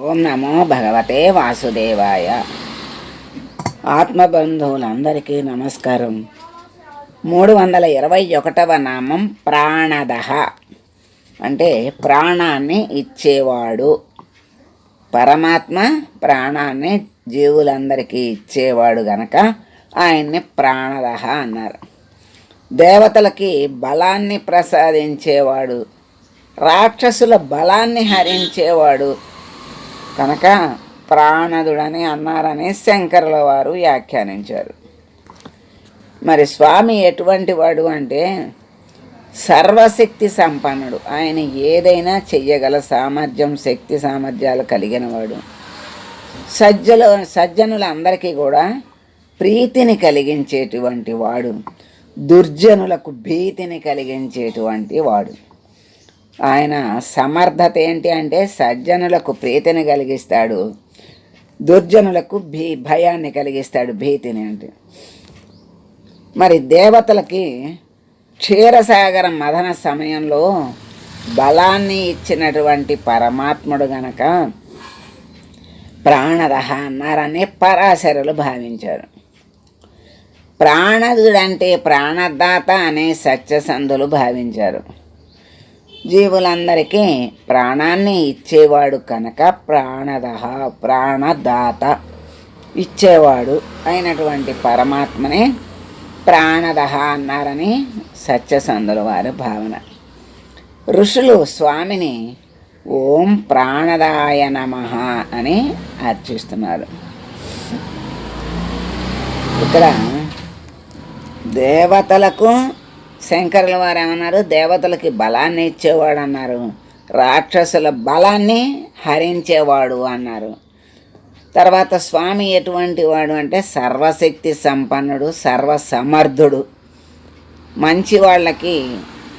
ఓం నమో భగవతే వాసుదేవాయ. ఆత్మబంధువులందరికీ నమస్కారం. మూడు వందల ఇరవై ఒకటవ నామం ప్రాణదహ. అంటే ప్రాణాన్ని ఇచ్చేవాడు. పరమాత్మ ప్రాణాన్ని జీవులందరికీ ఇచ్చేవాడు గనక ఆయన్ని ప్రాణదహ అన్నారు. దేవతలకి బలాన్ని ప్రసాదించేవాడు. రాక్షసుల బలాన్ని హరించేవాడు. కనుక ప్రాణదుడని అన్నారని శంకరుల వారు వ్యాఖ్యానించారు. మరి స్వామి ఎటువంటి వాడు అంటే సర్వశక్తి సంపన్నుడు. ఆయన ఏదైనా చెయ్యగల సామర్థ్యం శక్తి సామర్థ్యాలు కలిగిన వాడు. సజ్జలు సజ్జనులందరికీ కూడా ప్రీతిని కలిగించేటువంటి వాడు. దుర్జనులకు భీతిని కలిగించేటువంటి వాడు. ఆయన సమర్థత ఏంటి అంటే సజ్జనులకు ప్రీతిని కలిగిస్తాడు దుర్జనులకు భీ భయాన్ని కలిగిస్తాడు భీతిని అంటే. మరి దేవతలకి క్షీరసాగర మదన సమయంలో బలాన్ని ఇచ్చినటువంటి పరమాత్ముడు గనక ప్రాణదహ అన్నారని పరాశరులు భావించారు. ప్రాణదుడంటే ప్రాణదాత అనే సత్యసంధులు భావించారు. జీవులందరికీ ప్రాణాన్ని ఇచ్చేవాడు కనుక ప్రాణదహ ప్రాణదాత ఇచ్చేవాడు అయినటువంటి పరమాత్మనే ప్రాణదహ అన్నారని సత్యసంధుల వారి భావన. ఋషులు స్వామిని ఓం ప్రాణదాయ నమ అని అర్చిస్తున్నారు. ఇక్కడ దేవతలకు శంకరుల వారు ఏమన్నారు దేవతలకి బలాన్ని ఇచ్చేవాడు అన్నారు రాక్షసుల బలాన్ని హరించేవాడు అన్నారు. తర్వాత స్వామి ఎటువంటి వాడు అంటే సర్వశక్తి సంపన్నుడు సర్వసమర్థుడు. మంచి వాళ్ళకి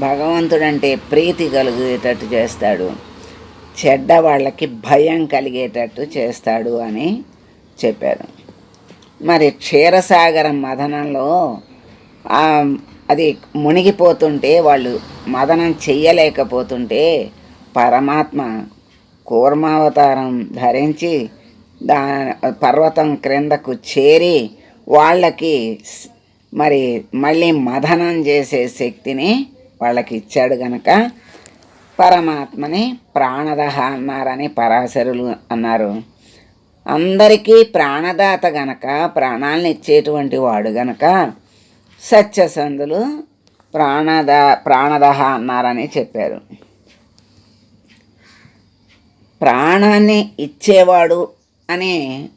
భగవంతుడంటే ప్రీతి కలిగేటట్టు చేస్తాడు. చెడ్డ వాళ్ళకి భయం కలిగేటట్టు చేస్తాడు అని చెప్పారు. మరి క్షీరసాగరం మథనంలో అది మునిగిపోతుంటే వాళ్ళు మదనం చెయ్యలేకపోతుంటే పరమాత్మ కూర్మావతారం ధరించి దా పర్వతం క్రిందకు చేరి వాళ్ళకి మరి మళ్ళీ మదనం చేసే శక్తిని వాళ్ళకి ఇచ్చాడు గనక పరమాత్మని ప్రాణదహ అన్నారని పరాశరులు అన్నారు. అందరికీ ప్రాణదాత గనక ప్రాణాలను ఇచ్చేటువంటి వాడు గనక సత్యసంధులు ప్రాణద ప్రాణదహ అన్నారని చెప్పారు. ప్రాణాన్ని ఇచ్చేవాడు అని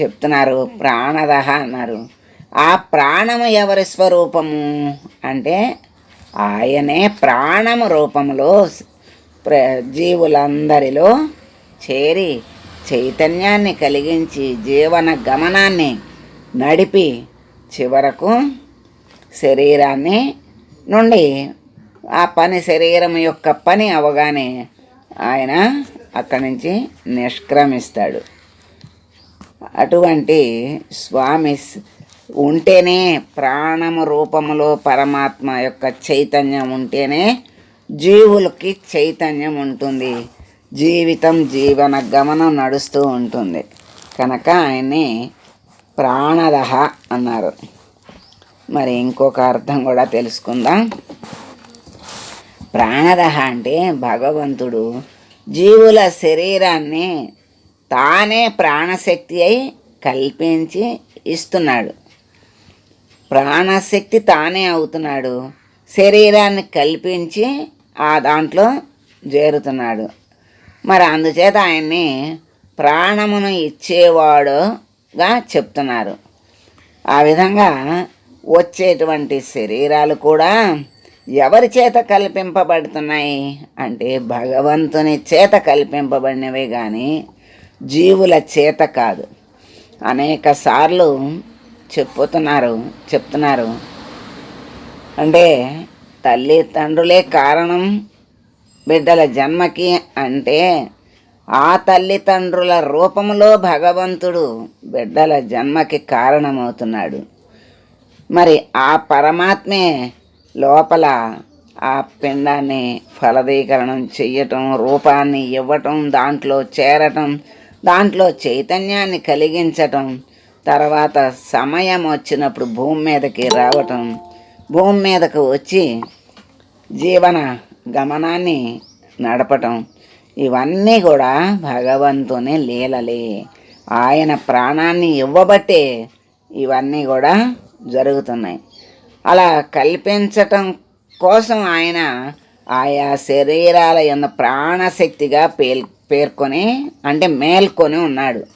చెప్తున్నారు. ప్రాణదహ అన్నారు. ఆ ప్రాణము ఎవరి స్వరూపము? అంటే ఆయనే ప్రాణము రూపంలో ప్ర జీవులందరిలో చేరి చైతన్యాన్ని కలిగించి జీవన గమనాన్ని నడిపి చివరకు శరీరాన్ని నుండి ఆ పని శరీరం యొక్క పని అవగానే ఆయన అక్కడి నుంచి నిష్క్రమిస్తాడు. అటువంటి స్వామి ఉంటేనే ప్రాణము రూపములో పరమాత్మ యొక్క చైతన్యం ఉంటేనే జీవులకి చైతన్యం ఉంటుంది. జీవితం జీవన గమనం నడుస్తూ ఉంటుంది. కనుక ఆయన్ని ప్రాణదహ అన్నారు. మరి ఇంకొక అర్థం కూడా తెలుసుకుందాం. ప్రాణదహ అంటే భగవంతుడు జీవుల శరీరాన్ని తానే ప్రాణశక్తి అయి కల్పించి ఇస్తున్నాడు. ప్రాణశక్తి తానే అవుతున్నాడు. శరీరాన్ని కల్పించి ఆ దాంట్లో చేరుతున్నాడు. మరి అందుచేత ఆయన్ని ప్రాణమును ఇచ్చేవాడుగా చెప్తున్నారు. ఆ విధంగా వచ్చేటువంటి శరీరాలు కూడా ఎవరి చేత కల్పింపబడుతున్నాయి? అంటే భగవంతుని చేత కల్పింపబడినవే కానీ జీవుల చేత కాదు. అనేక సార్లు చెప్పుతున్నారు చెప్తున్నారు. అంటే తల్లి తండ్రులే కారణం బిడ్డల జన్మకి అంటే ఆ తల్లిదండ్రుల రూపంలో భగవంతుడు బిడ్డల జన్మకి కారణమవుతున్నాడు. మరి ఆ పరమాత్మే లోపల ఆ పిండాన్ని ఫలదీకరణం చెయ్యటం రూపాన్ని ఇవ్వటం దాంట్లో చేరటం దాంట్లో చైతన్యాన్ని కలిగించటం తర్వాత సమయం వచ్చినప్పుడు భూమి మీదకి రావటం భూమి మీదకు వచ్చి జీవన గమనాన్ని నడపటం ఇవన్నీ కూడా భగవంతుని లీలలే. ఆయన ప్రాణాన్ని ఇవ్వబట్టే ఇవన్నీ కూడా జరుగుతున్నాయి. అలా కల్పించటం కోసం ఆయన ఆయా శరీరాల యొక్క ప్రాణశక్తిగా పేల్ పేర్కొని అంటే మేల్కొని ఉన్నాడు.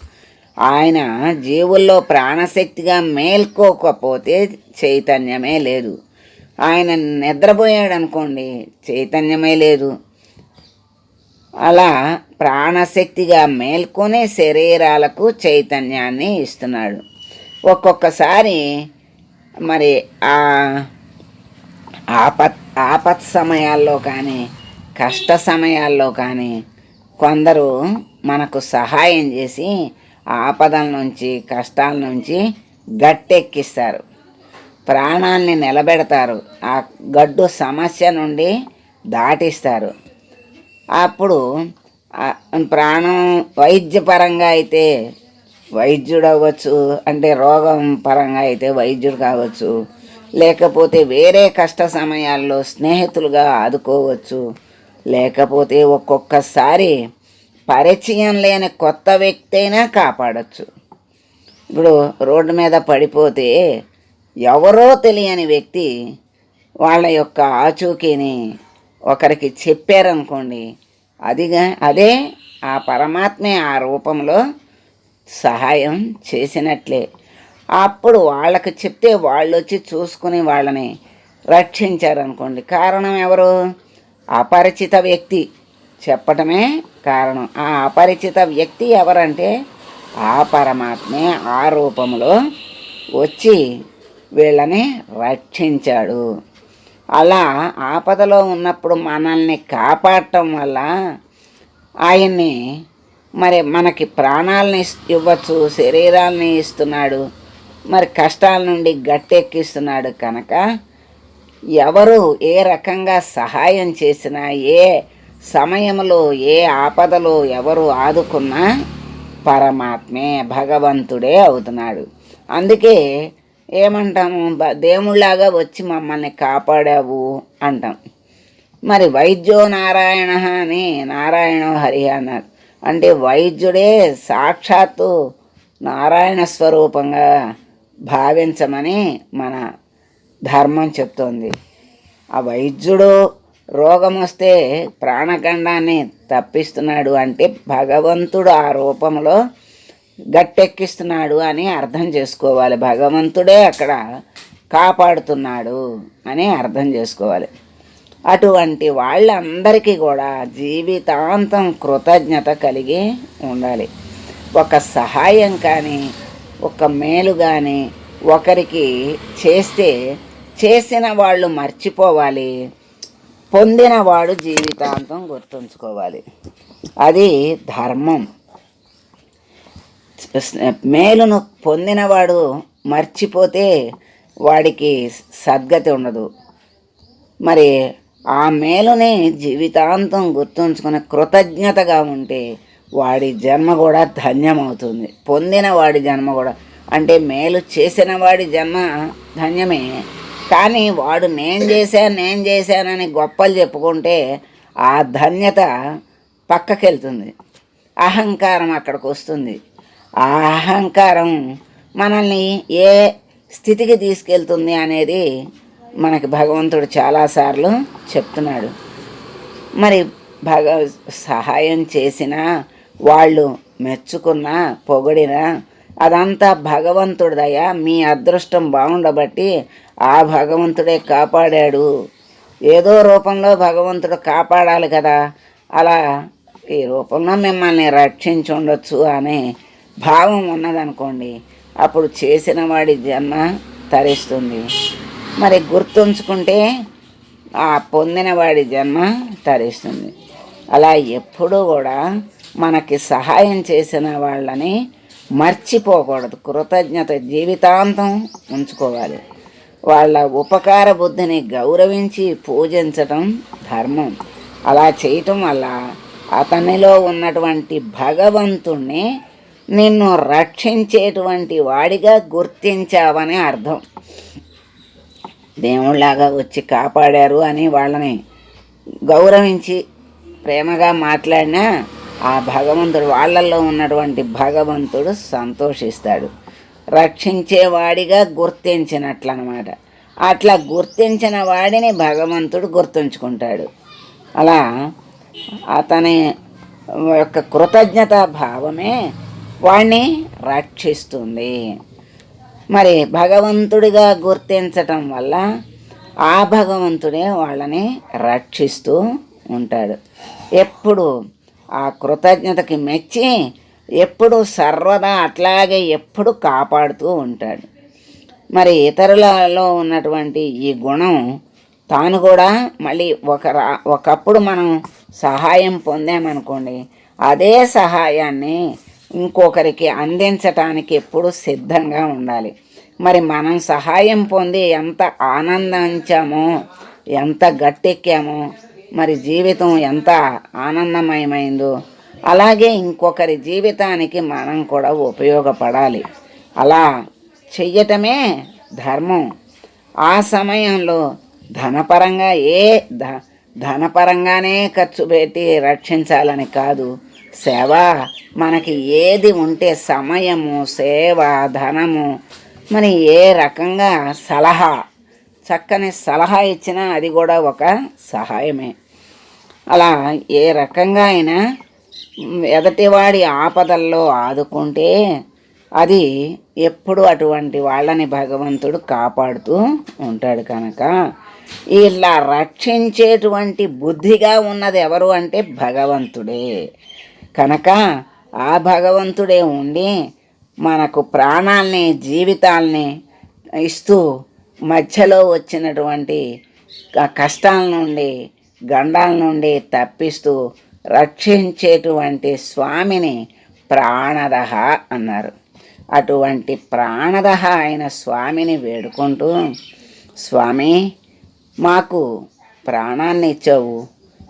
ఆయన జీవుల్లో ప్రాణశక్తిగా మేల్కోకపోతే చైతన్యమే లేదు. ఆయన నిద్రపోయాడు అనుకోండి చైతన్యమే లేదు. అలా ప్రాణశక్తిగా మేల్కొనే శరీరాలకు చైతన్యాన్ని ఇస్తున్నాడు. ఒక్కొక్కసారి మరి ఆ ఆపత్ ఆపత్ సమయాల్లో కానీ కష్ట సమయాల్లో కానీ కొందరు మనకు సహాయం చేసి ఆపదల నుంచి కష్టాల నుంచి గట్టెక్కిస్తారు. ప్రాణాల్ని నిలబెడతారు. ఆ గడ్డు సమస్య నుండి దాటిస్తారు. అప్పుడు ప్రాణం వైద్యపరంగా అయితే వైద్యుడు అవ్వచ్చు అంటే రోగం పరంగా అయితే వైద్యుడు కావచ్చు లేకపోతే వేరే కష్ట సమయాల్లో స్నేహితులుగా ఆదుకోవచ్చు లేకపోతే ఒక్కొక్కసారి పరిచయం లేని కొత్త వ్యక్తి అయినా కాపాడచ్చు. ఇప్పుడు రోడ్డు మీద పడిపోతే ఎవరో తెలియని వ్యక్తి వాళ్ళ యొక్క ఆచూకీని ఒకరికి చెప్పారనుకోండి అదిగా అదే ఆ పరమాత్మే ఆ రూపంలో సహాయం చేసినట్లే. అప్పుడు వాళ్ళకి చెప్తే వాళ్ళు వచ్చి చూసుకుని వాళ్ళని రక్షించారనుకోండి. కారణం ఎవరు? అపరిచిత వ్యక్తి. చెప్పటమే కారణం. ఆ అపరిచిత వ్యక్తి ఎవరంటే ఆ పరమాత్మే ఆ రూపంలో వచ్చి వీళ్ళని రక్షించాడు. అలా ఆపదలో ఉన్నప్పుడు మనల్ని కాపాడటం వల్ల ఆయన్ని మరి మనకి ప్రాణాలని ఇవ్వచ్చు శరీరాల్ని ఇస్తున్నాడు మరి కష్టాల నుండి గట్టెక్కిస్తున్నాడు కనుక ఎవరు ఏ రకంగా సహాయం చేసినా ఏ సమయంలో ఏ ఆపదలో ఎవరు ఆదుకున్నా పరమాత్మే భగవంతుడే అవుతున్నాడు. అందుకే ఏమంటాము బ- దేవుళ్ళలాగా వచ్చి మమ్మల్ని కాపాడావు అంటాం. మరి వైద్యో నారాయణ అని నారాయణ హరి అన్నారు. అంటే వైద్యుడే సాక్షాత్తు నారాయణ స్వరూపంగా భావించమని మన ధర్మం చెప్తోంది. ఆ వైద్యుడు రోగం వస్తే ప్రాణగండాన్ని తప్పిస్తున్నాడు అంటే భగవంతుడు ఆ రూపంలో గట్టెక్కిస్తున్నాడు అని అర్థం చేసుకోవాలి. భగవంతుడే అక్కడ కాపాడుతున్నాడు అని అర్థం చేసుకోవాలి. అటువంటి వాళ్ళందరికీ కూడా జీవితాంతం కృతజ్ఞత కలిగి ఉండాలి. ఒక సహాయం కానీ ఒక మేలు కానీ ఒకరికి చేస్తే చేసిన వాళ్ళు మర్చిపోవాలి. పొందిన వాడు జీవితాంతం గుర్తుంచుకోవాలి. అది ధర్మం. మేలును పొందినవాడు మర్చిపోతే వాడికి సద్గతి ఉండదు. మరి ఆ మేలుని జీవితాంతం గుర్తుంచుకుని కృతజ్ఞతగా ఉంటే వాడి జన్మ కూడా ధన్యమవుతుంది. పొందిన వాడి జన్మ కూడా. అంటే మేలు చేసిన వాడి జన్మ ధన్యమే. కానీ వాడు నేను చేశాను నేను చేశానని గొప్పలు చెప్పుకుంటే ఆ ధన్యత పక్కకెళ్తుంది. అహంకారం అక్కడికి వస్తుంది. ఆ అహంకారం మనల్ని ఏ స్థితికి తీసుకెళ్తుంది అనేది మనకి భగవంతుడు చాలాసార్లు చెప్తున్నాడు. మరి భగ సహాయం చేసినా వాళ్ళు మెచ్చుకున్నా పొగిడినా అదంతా భగవంతుడి దయ మీ అదృష్టం బాగుండబట్టి ఆ భగవంతుడే కాపాడాడు. ఏదో రూపంలో భగవంతుడు కాపాడాలి కదా. అలా ఈ రూపంలో మిమ్మల్ని రక్షించుండొచ్చు అనే భావం ఉన్నదనుకోండి అప్పుడు చేసిన వాడి జన్మ తరిస్తుంది. మరి గుర్తుంచుకుంటే ఆ పొందినవాడి జన్మ తరిస్తుంది. అలా ఎప్పుడూ కూడా మనకి సహాయం చేసిన వాళ్ళని మర్చిపోకూడదు. కృతజ్ఞత జీవితాంతం ఉంచుకోవాలి. వాళ్ళ ఉపకార బుద్ధిని గౌరవించి పూజించటం ధర్మం. అలా చేయటం వల్ల అతనిలో ఉన్నటువంటి భగవంతుణ్ణి నిన్ను రక్షించేటువంటి వాడిగా గుర్తించావని అర్థం. దేవుళ్ళాగా వచ్చి కాపాడారు అని వాళ్ళని గౌరవించి ప్రేమగా మాట్లాడినా ఆ భగవంతుడు వాళ్ళల్లో ఉన్నటువంటి భగవంతుడు సంతోషిస్తాడు. రక్షించేవాడిగా గుర్తించినట్లనమాట. అట్లా గుర్తించిన వాడిని భగవంతుడు గుర్తుంచుకుంటాడు. అలా అతని యొక్క కృతజ్ఞతా భావమే వాణ్ణి రక్షిస్తుంది. మరి భగవంతుడిగా గుర్తించటం వల్ల ఆ భగవంతుడే వాళ్ళని రక్షిస్తూ ఉంటాడు. ఎప్పుడు ఆ కృతజ్ఞతకి మెచ్చి ఎప్పుడు సర్వదా అట్లాగే ఎప్పుడు కాపాడుతూ ఉంటాడు. మరి ఇతరులలో ఉన్నటువంటి ఈ గుణం తాను కూడా మళ్ళీ ఒక రా ఒకప్పుడు మనం సహాయం పొందామనుకోండి అదే సహాయాన్ని ఇంకొకరికి అందించటానికి ఎప్పుడు సిద్ధంగా ఉండాలి. మరి మనం సహాయం పొంది ఎంత ఆనందించామో ఎంత గట్టెక్కామో మరి జీవితం ఎంత ఆనందమయమైందో అలాగే ఇంకొకరి జీవితానికి మనం కూడా ఉపయోగపడాలి. అలా చెయ్యటమే ధర్మం. ఆ సమయంలో ధనపరంగా ఏ ధ ధనపరంగానే ఖర్చు పెట్టి రక్షించాలని కాదు. సేవ మనకి ఏది ఉంటే సమయము సేవ ధనము మరి ఏ రకంగా సలహా చక్కని సలహా ఇచ్చినా అది కూడా ఒక సహాయమే. అలా ఏ రకంగా అయినా ఎదటివాడి ఆపదల్లో ఆదుకుంటే అది ఎప్పుడు అటువంటి వాళ్ళని భగవంతుడు కాపాడుతూ ఉంటాడు కనుక. ఇలా రక్షించేటువంటి బుద్ధిగా ఉన్నది ఎవరు అంటే భగవంతుడే. కనుక ఆ భగవంతుడే ఉండి మనకు ప్రాణాల్ని జీవితాల్ని ఇస్తూ మధ్యలో వచ్చినటువంటి కష్టాల నుండి గండాల నుండి తప్పిస్తూ రక్షించేటువంటి స్వామిని ప్రాణదహ అన్నారు. అటువంటి ప్రాణదహ అయిన స్వామిని వేడుకుంటూ స్వామి మాకు ప్రాణాన్ని ఇచ్చావు.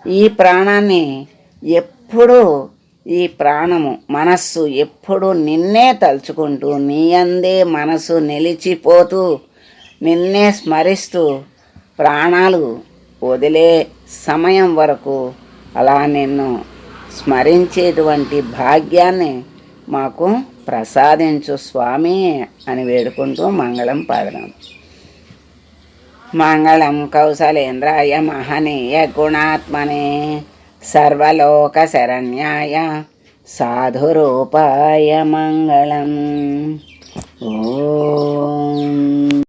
ఈ ప్రాణాన్ని ఎప్పుడూ ఈ ప్రాణము మనస్సు ఎప్పుడు నిన్నే తలుచుకుంటూ నీ అందే మనసు నిలిచిపోతూ నిన్నే స్మరిస్తూ ప్రాణాలు వదిలే సమయం వరకు అలా నిన్ను స్మరించేటువంటి భాగ్యాన్ని మాకు ప్రసాదించు స్వామి అని వేడుకుంటూ మంగళం పాడదాం. మంగళం కౌశలేంద్రాయ మహనీయ గుణాత్మనే सर्वलोकशरण्याय साधुरूपाय मङ्गलम् ॐ